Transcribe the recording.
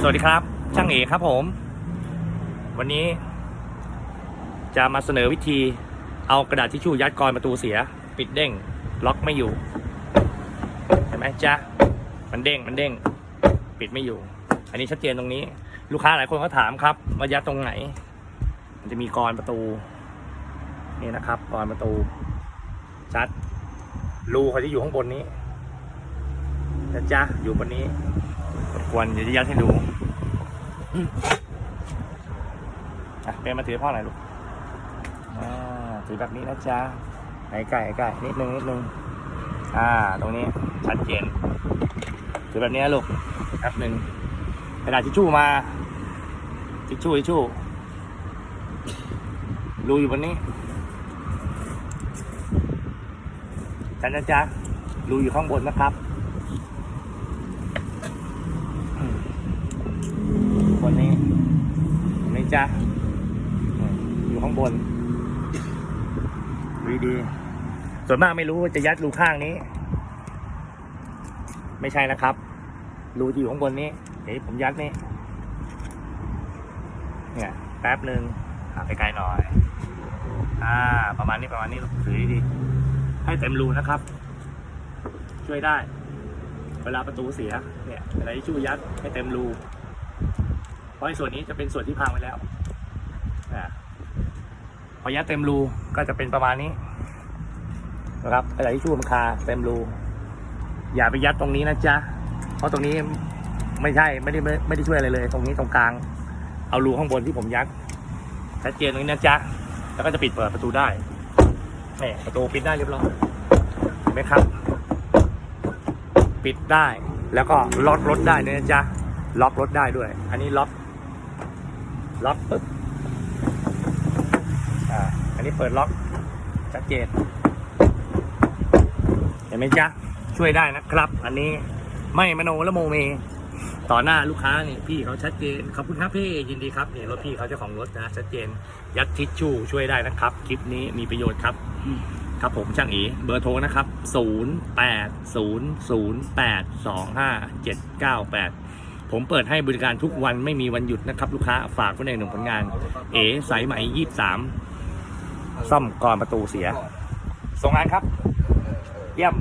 สวัสดีครับ ช่างเอกครับผม วันนี้ จะมาเสนอวิธี เอากระดาษทิชชู่ยัดกรอนประตูเสีย ปิดเด้ง ล็อกไม่อยู่เห็นไหมจ๊ะมันเด้งมันเด้ง ปิดไม่อยู่ อันนี้ชัดเจนตรงนี้ ลูกค้าหลายคนก็ถามครับว่ายัดตรงไหน มันจะมีกรอนประตู นี่นะครับกรอนประตู ชัดรูเขาจะอยู่ข้างบนนี้ นะจ๊ะ อยู่บนนี้ควรเดี๋ยวจะยัดให้ดูอะเป็นมาถือพ่อหน่อยลูกอ่าถือแบบนี้นะจ๊ะไหนไก่ไก่นิดนึงนิดนึงอ่า ตรงนี้ชัดเจนถือแบบนี้นะลูกแป๊บหนึ่งกระดาษทิชชู่มาทิชชู่ทิชชู่รูอยู่บนนี้ชันนะจ๊ะรูอยู่ข้างบนนะครับ บนนี้เห็นไหมจ๊ะอืมอยู่ข้างบนดูดีๆส่วนมากไม่รู้ว่าจะยัดรูข้างนี้ ไม่ใช่นะครับ รูที่อยู่ข้างบนนี้ เดี๋ยวผมยัดนี่เนี่ยแป๊บหนึ่งหาไปไกลหน่อย อ่า ประมาณนี้ประมาณนี้ถือดีๆให้เต็มรูนะครับ ช่วยได้ เวลาประตูเสีย เนี่ยเวลาที่ชู่ยัดให้เต็มรู เพราะไอ้ส่วนนี้จะเป็นส่วนที่พังไปแล้วนะพอยัดเต็มรูก็จะเป็นประมาณนี้ นะครับอะไรที่ชู่มันคาเต็มรู อย่าไปยัดตรงนี้นะจ๊ะ เพราะตรงนี้ไม่ใช่ไม่ได้ไม่ได้ช่วยอะไรเลย ตรงนี้ตรงกลาง เอารูข้างบนที่ผมยัดชัดเจนตรงนี้นะจ๊ะ แล้วก็จะปิดเปิดประตูได้นี่ประตูปิดได้เรียบร้อยเห็นไหมครับ ปิดได้แล้วก็ล็อกรถได้ด้วยนะจ๊ะล็อกรถได้ด้วย อันนี้ล็อก ล็อกปึ๊บอ่าอันนี้เปิดล็อกชัดเจนเห็นไหมจ๊ะช่วยได้นะครับ อันนี้ไม่มโนและโมเม ต่อหน้าลูกค้านี่พี่เขาชัดเจนขอบคุณครับพี่ยินดีครับนี่รถพี่เขาเจ้าของรถนะชัดเจน ยัดทิชชู่ช่วยได้นะครับ คลิปนี้มีประโยชน์ครับ ครับผมช่างอีเบอร์โทรนะครับ 0 ผมเปิดให้บริการทุกวันไม่มีวันหยุดนะครับ ลูกค้าฝากไว้ในหนึ่งผลงาน เอ๋สายไหมยี่สามซ่อมก่อนประตูเสีย ส่งงานครับ เยี่ยม